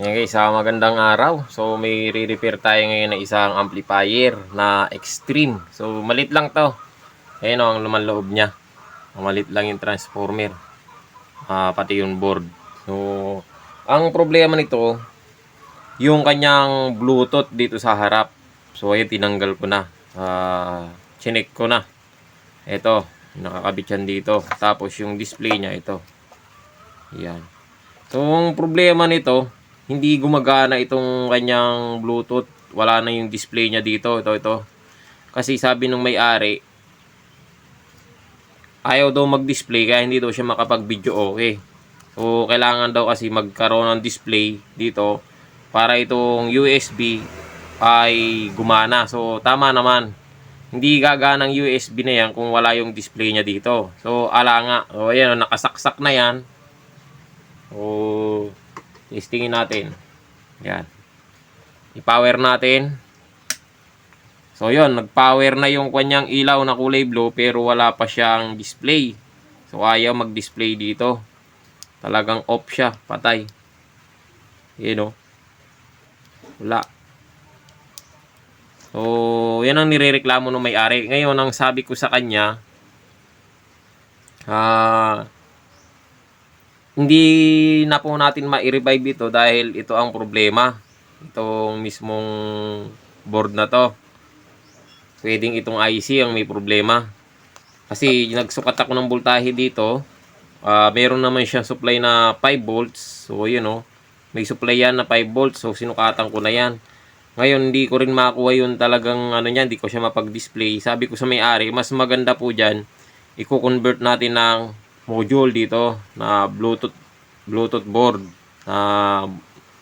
Ayan guys, ah, magandang araw. So may re-repair tayo ngayon ng isang amplifier na extreme. So malit lang to. Ayan o, ang laman loob niya. Malit lang yung transformer. Ah, pati yung board. So, ang problema nito, yung kanyang bluetooth dito sa harap. So ayan, tinanggal ko na. Ah, chinek ko na. Ito, nakakabit yan dito. Tapos yung display niya, ito. Yan. So, ang problema nito, hindi gumagana itong kanyang Bluetooth. Wala na yung display niya dito. Ito, ito. Kasi sabi nung may-ari, ayaw daw mag-display kaya hindi daw siya makapag-video okay. So, kailangan daw kasi magkaroon ng display dito para itong USB ay gumana. So, tama naman. Hindi gagana ng USB na yan kung wala yung display niya dito. So, ala nga. O, ayan, nakasaksak na yan. O, testingin natin. Yan. I-power natin. So, yun. Nag-power na yung kanyang ilaw na kulay blue pero wala pa siyang display. So, ayaw mag-display dito. Talagang off siya. Patay. Yun o. Wala. So, yan ang nirereklamo ng may-ari. Ngayon, ang sabi ko sa kanya, ah, hindi na po natin ma-revive ito dahil ito ang problema. Itong mismong board na to. Pwedeng itong IC ang may problema. Kasi nagsukat ako ng voltahe dito. Ah, meron naman siyang supply na 5 volts. So, yun o. May supply yan na 5 volts. So, sinukatan ko na yan. Ngayon, hindi ko rin makuha yung talagang ano niyan. Hindi ko siya mapag-display. Sabi ko sa may-ari, mas maganda po dyan. Iko-convert natin ng module dito na Bluetooth Bluetooth board na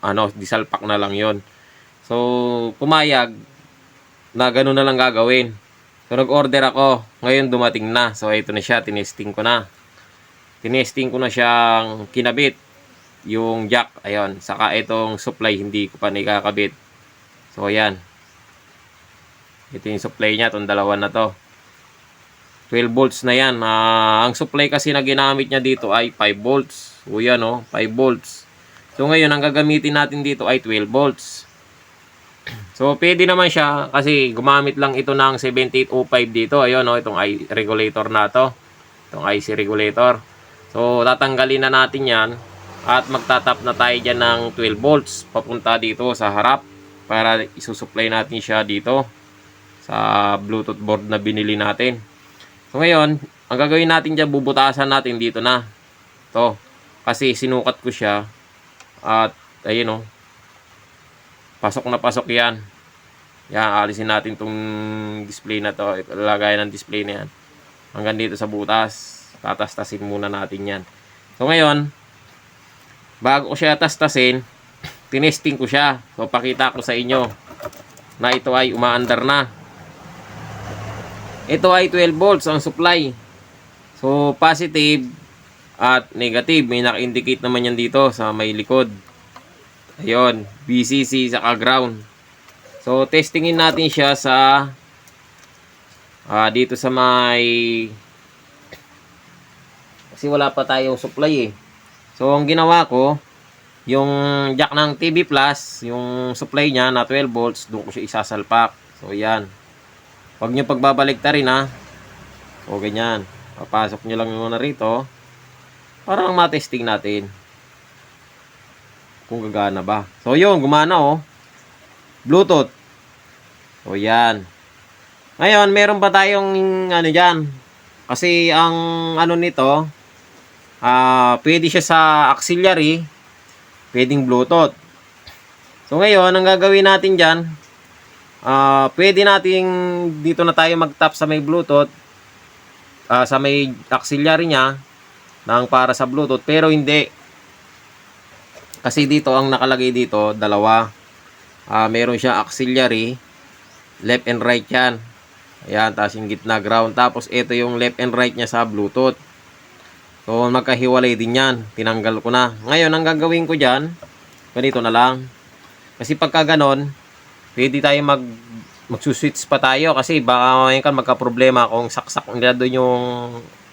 ano disalpak na lang yon so pumayag na gano'n na lang gagawin. So nag-order ako. Ngayon dumating na. So ito na siya. Tinesting ko na. Tinesting ko na siyang kinabit. Yung jack ayon saka itong supply hindi ko pa nikakabit so ayan. Ito yung supply niya. Itong dalawa na to 12 volts na yan. Ah, ang supply kasi na ginamit niya dito ay 5 volts. O yan o, 5 volts. So ngayon, ang gagamitin natin dito ay 12 volts. So pwede naman siya kasi gumamit lang ito ng 7805 dito. Ayun o, itong I regulator na to. Itong IC regulator. So tatanggalin na natin yan at magtatap na tayo dyan ng 12 volts papunta dito sa harap para isusupply natin siya dito sa Bluetooth board na binili natin. So ngayon, ang gagawin natin dyan, bubutasan natin dito na. To. Kasi sinukat ko siya. At, ayun o. Pasok na pasok yan. Yan, alisin natin tong display na to. Lagay ng display na yan. Hanggang dito sa butas. Tatastasin muna natin yan. So ngayon, bago ko siya tastasin, tinesting ko siya. So pakita ko sa inyo na ito ay umaandar na. Ito ay 12 volts ang supply. So, positive at negative. May naka-indicate naman yan dito sa may likod. Ayun, BCC saka ground. So, testingin natin siya sa ah, dito sa may kasi wala pa tayong supply eh. So, ang ginawa ko, yung jack ng TV Plus, yung supply niya na 12 volts, doon ko siya isasalpak. So, yan. Huwag nyo pagbabalik ta rin ha. O ganyan. Papasok nyo lang muna rito. Para lang matesting natin. Kung gagana ba. So yun, gumana oh. Bluetooth. O yan. Ngayon, meron pa tayong ano dyan. Kasi ang ano nito, ah pwede siya sa auxiliary, pwedeng Bluetooth. So ngayon, ang gagawin natin dyan, Ah, pwede nating dito na tayo mag-tap sa may Bluetooth ah, sa may auxiliary niya nang para sa Bluetooth pero hindi. Kasi dito ang nakalagay dito dalawa. Ah, meron siya auxiliary left and right yan. Ayan tapos yung gitna ground. Tapos ito yung left and right niya sa Bluetooth. So magkahiwalay din yan. Tinanggal ko na. Ngayon ang gagawin ko dyan ganito na lang. Kasi pagka ganon pwede tayo mag magsuswitch pa tayo kasi baka mamaya kan magka-problema kung saksak nila doon yung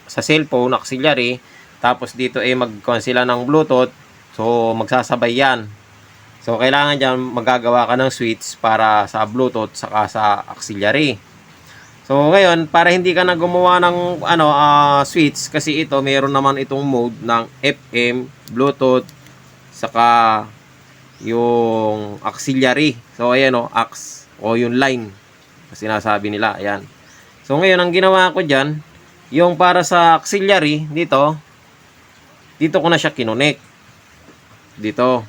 sa cellphone auxiliary tapos dito eh magkuhan sila ng bluetooth so magsasabay yan So, kailangan dyan magagawa ka ng switch para sa Bluetooth saka sa auxiliary. So, ngayon, para hindi ka na gumawa ng ano, ah, switch, kasi ito, meron naman itong mode ng FM, Bluetooth, saka yung auxiliary. So, ayan o, aux, o yung line. Kasi sinasabi nila, ayan. So, ngayon, ang ginawa ko dyan, yung para sa auxiliary, dito, dito ko na siya kinonek. Dito.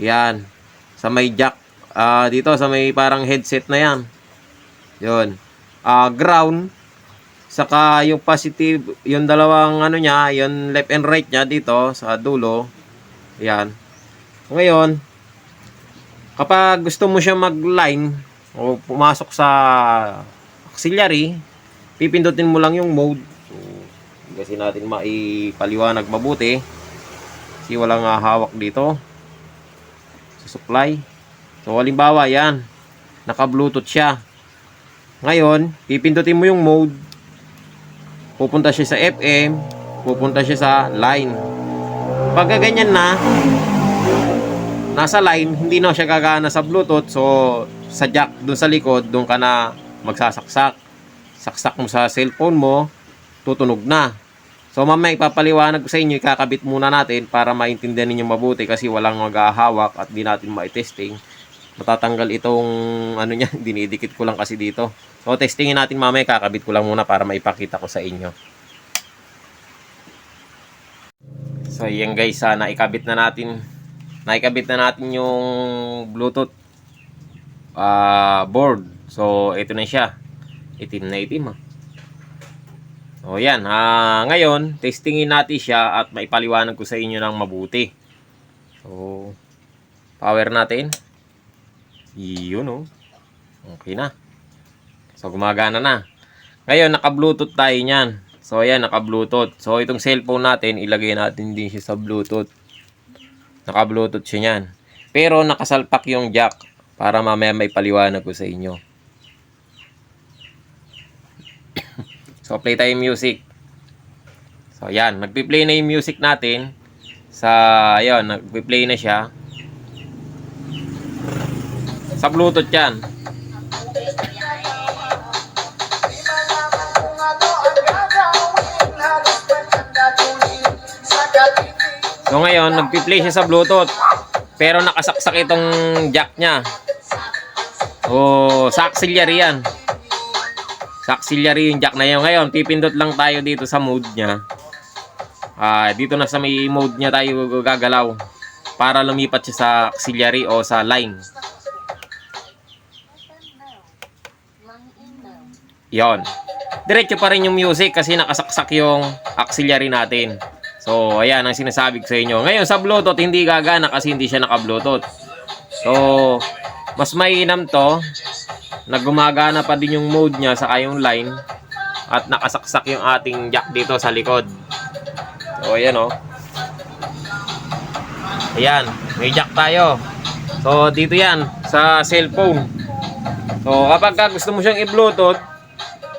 Yan. Sa may jack. ah dito, sa may parang headset na yan. Yun. Ah ground. Saka yung positive, yung dalawang ano niya, yung left and right niya dito sa dulo. Yan. Ngayon, kapag gusto mo siya mag-line o pumasok sa auxiliary, pipindutin mo lang yung mode. So, kasi natin maipaliwanag mabuti. Kasi walang ah, hawak dito sa supply. So, halimbawa, yan. Naka-bluetooth siya. Ngayon, pipindutin mo yung mode. Pupunta siya sa FM. Pupunta siya sa line. Pagka ganyan na, nasa line, hindi na siya gagana sa Bluetooth. So, sa jack dun sa likod, dun ka na magsasaksak. Saksak mo sa cellphone mo, tutunog na. So, mamaya ipapaliwanag ko sa inyo, ikakabit muna natin para maintindihan ninyo mabuti kasi walang maghahawak at di natin ma-testing. Matatanggal itong ano niya, dinidikit ko lang kasi dito. So, testingin natin mamaya, kakabit ko lang muna para maipakita ko sa inyo. So, yan guys, ah, naikabit na natin. Naikabit na natin yung Bluetooth ah, board. So, ito na siya. Itim na itim ah. So, yan. Ah, ngayon, testingin natin siya at maipaliwanag ko sa inyo ng mabuti. So, power natin. Yun oh. Okay na. So, gumagana na. Ngayon, naka-Bluetooth tayo niyan. So, ayan, naka-Bluetooth. So, itong cellphone natin, ilagay natin din siya sa Bluetooth. Naka-Bluetooth siya niyan. Pero, nakasalpak yung jack para mamaya may paliwanag ko sa inyo. so, play tayo music. So, ayan. Nagpi-play na yung music natin. Sa, ayan, nagpi-play na siya. Sa Bluetooth yan. So ngayon, nagpi-play siya sa Bluetooth. Pero nakasaksak itong jack niya. Oh, sa auxiliary yan. Sa auxiliary yung jack na yun. Ngayon, pipindot lang tayo dito sa mode niya. Ah, dito na sa may mode niya tayo gagalaw para lumipat siya sa auxiliary o sa line. Yon. Diretso pa rin yung music kasi nakasaksak yung auxiliary natin. So, ayan ang sinasabi ko sa inyo. Ngayon, sa Bluetooth, hindi gagana kasi hindi siya naka-Bluetooth. So, mas mainam to na gumagana pa din yung mode niya sa yung line at nakasaksak yung ating jack dito sa likod. So, ayan oh. Ayan, may jack tayo. So, dito yan, sa cellphone. So, kapag ka gusto mo siyang i-Bluetooth,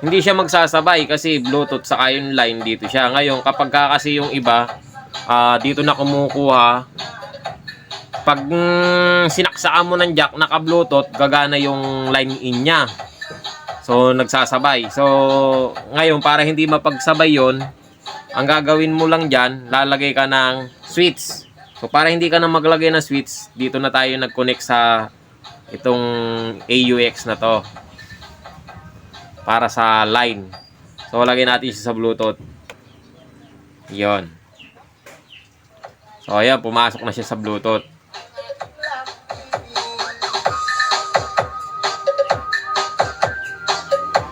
hindi siya magsasabay kasi Bluetooth saka yung line dito siya. Ngayon, kapag ka kasi yung iba, ah, dito na kumukuha, pag mm, sinaksaan mo ng jack, naka-Bluetooth, gagana yung line in niya. So, nagsasabay. So, ngayon, para hindi mapagsabay yon ang gagawin mo lang dyan, lalagay ka ng switch. So, para hindi ka na maglagay ng switch, dito na tayo nag-connect sa itong AUX na to para sa line. So, lagay natin siya sa Bluetooth. Yon. So, ayan, pumasok na siya sa Bluetooth.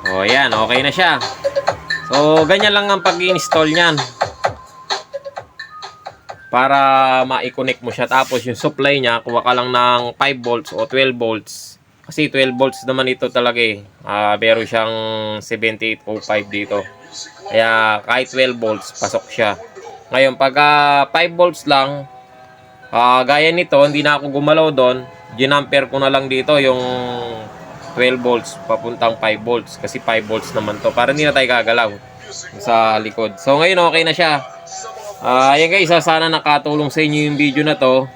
O, ayan, okay na siya. So, ganyan lang ang pag-install niyan. Para ma-connect mo siya. Tapos, yung supply niya, kuha ka lang ng 5 volts o 12 volts. Kasi 12 volts naman ito talaga eh. Ah, meron siyang 7805 dito. Kaya kahit 12 volts, pasok siya. Ngayon, pag ah, 5 volts lang, ah, gaya nito, hindi na ako gumalaw doon. Ginamper ko na lang dito yung 12 volts papuntang 5 volts. Kasi 5 volts naman to. Para hindi na tayo gagalaw sa likod. So, ngayon okay na siya. Ah, ayan guys, sana nakatulong sa inyo yung video na to.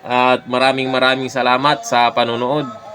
At maraming maraming salamat sa panonood.